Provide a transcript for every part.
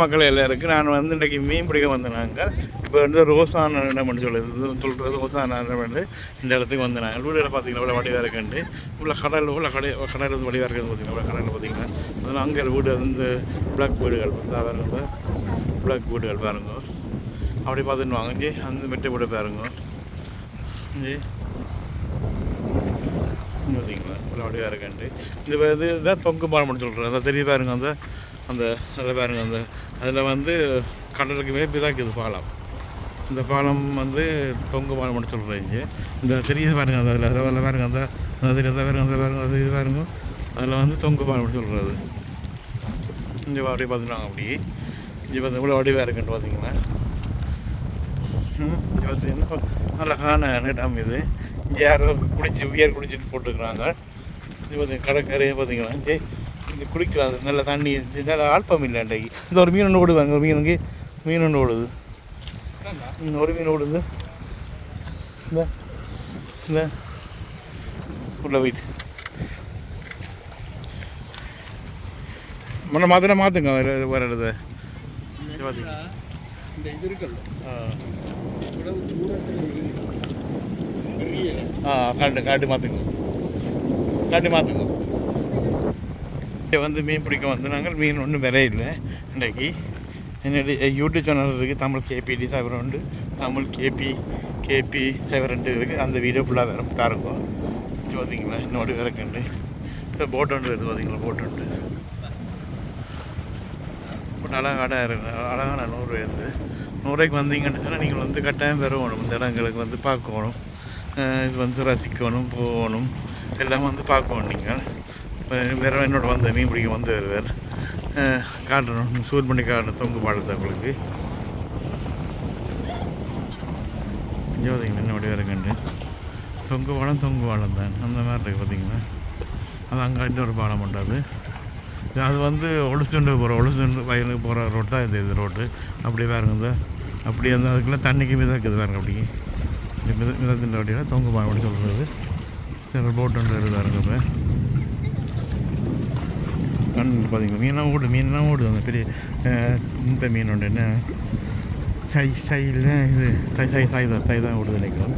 மக்கள் எல்லாருக்கும் நான் வந்து இன்றைக்கி மீன் பிடிக்க வந்தனாங்க. இப்போ வந்து ரோசான இடம்னு சொல்லுது சொல்கிறது ரோசான இடம் இந்த இடத்துக்கு வந்தாங்க வீடுகளை பார்த்தீங்கன்னா இவ்வளோ வடிவாக இருக்குண்டு உள்ள கடல் உள்ள கடை கடல் வந்து வடிவாக இருக்குது பார்த்தீங்கன்னா இவ்வளோ கடலில் பார்த்தீங்கன்னா. அதனால் அங்கே வீடு வந்து பிளாக் வீடுகள் வந்து பாருங்க பிளாக் வீடுகள் பாருங்க. அப்படி பார்த்துட்டு வாங்க. இங்கே அந்த மெட்டை வீடு பாருங்க. இங்கே. பார்த்தீங்களா இவ்வளோ வடிவாக இருக்குண்டு இது வந்து இதான் தொங்கு பாலம்னு சொல்கிறேன் அதான் தெரிய பாருங்க. அந்த அந்த அதில் பாருங்க அந்த அதில் வந்து கடலுக்கு மேலே இருக்குது பாலம். இந்த பாலம் வந்து தொங்கு பாலம் சொல்கிறேன் சொல்கிறீங்க இந்த சிறிய பாருங்க அந்த அதில் அதில் பாருங்க அந்த அதில் தெரிய பாருங்க அந்த பாருங்க அது இது பாருங்க. அதில் வந்து தொங்கு பாலம் மட்டும் சொல்கிறது இங்கே அப்படியே பார்த்துட்டாங்க அப்படி. இங்கே பார்த்து இவ்வளோ வடிவாக இருக்குன்ட்டு பார்த்தீங்கன்னா ம், இங்கே பார்த்தீங்கன்னா அழகான இடம் இது. இங்கே யாரோ குடிச்சு உயர் குடிச்சிட்டு போட்டுருக்குறாங்க இது பார்த்தீங்கன்னா கடற்கரையே பார்த்தீங்கன்னா இங்கே இங்கே குளிக்கிறாங்க. நல்ல தண்ணி நல்ல ஆல்பம் இல்லை இன்றைக்கு இந்த ஒரு மீன் ஒன்று ஓடுவாங்க. ஒரு மீன் இங்கே மீன் ஒன்று ஓடுது. ஒரு மீன் ஓடுது. இந்த இந்த. உள்ள போயிட்டு. முன்ன மாத்திரம் மாற்றுங்க வேறு இடத்த. இந்த இது இருக்குல்ல? ஆ காட்டு காட்டு மாற்றுங்க காட்டு மாற்றுங்க இங்கே வந்து மீன் பிடிக்க வந்து நாங்கள் மீன் ஒன்றும் விலை இல்லை இன்றைக்கு. என்னுடைய யூடியூப் சேனல் இருக்குது தமிழ் கேபிடி சைபர் உண்டு. தமிழ் கேபி கேபி சைபர் ரெண்டு இருக்குது. அந்த வீடியோ ஃபுல்லாக வரும் பாருங்க. பார்த்தீங்களா இன்னொரு விறக்குண்டு இப்போ போட் ஒன்று வருது பார்த்தீங்களா போட் உண்டு போட்டு அழகாக இருக்கு அழகான நூறு இருந்து நூறுரூவாய்க்கு வந்தீங்கன்னு சொன்னால் நீங்கள் வந்து கட்டாயம் பெறணும் இந்த இடங்களுக்கு வந்து பார்க்கணும். இது வந்து ரசிக்கணும் போகணும். எல்லாம் வந்து பார்க்கணும் நீங்கள். இப்போ வேறு என்னோட வந்த மீன் பிடிக்க வந்து வருவார் காட்டணும் சூர் பண்ணி காட்டணும் தொங்கு பாடத்தை உங்களுக்கு இங்கே பார்த்தீங்கன்னா என்னோட இருக்குண்டு தொங்கு பாலம் தொங்கு பாலம் தான். அந்த மாதிரி இருக்குது பார்த்தீங்கன்னா அது அங்கே இன்னொரு பாலம் பண்ணுறது அது. வந்து ஒழுசுண்டு போகிற ஒழுசுண்டு வயலுக்கு போகிற ரோடு தான் இது இது ரோடு அப்படியே வேறு இந்த அப்படி அந்த அதுக்குள்ளே தண்ணிக்கு மிதக்குது வேறு அப்படி மித மிதத்தின் வண்டியில் தொங்கு பாலம் அப்படி சொல்கிறது ஒரு போட் ஒன்று இப்போ கண் பார்த்தீங்க மீனெலாம் ஓடுது மீன்லாம் ஓடுது. அந்த பெரிய இந்த மீன் உண்டு. என்ன? சை சையில் இது சை சை சாய் தான் சை தான் ஓடுது நினைக்கிறோம்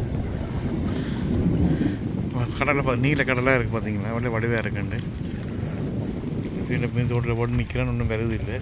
கடலை பார்த்து நீல கடலாக இருக்குது பார்த்தீங்களா வடிவாக இருக்குண்டு. கீழே மீன் தோட்டில் போட்டு நிற்கிறேன்னு ஒன்றும் வருது இல்லை.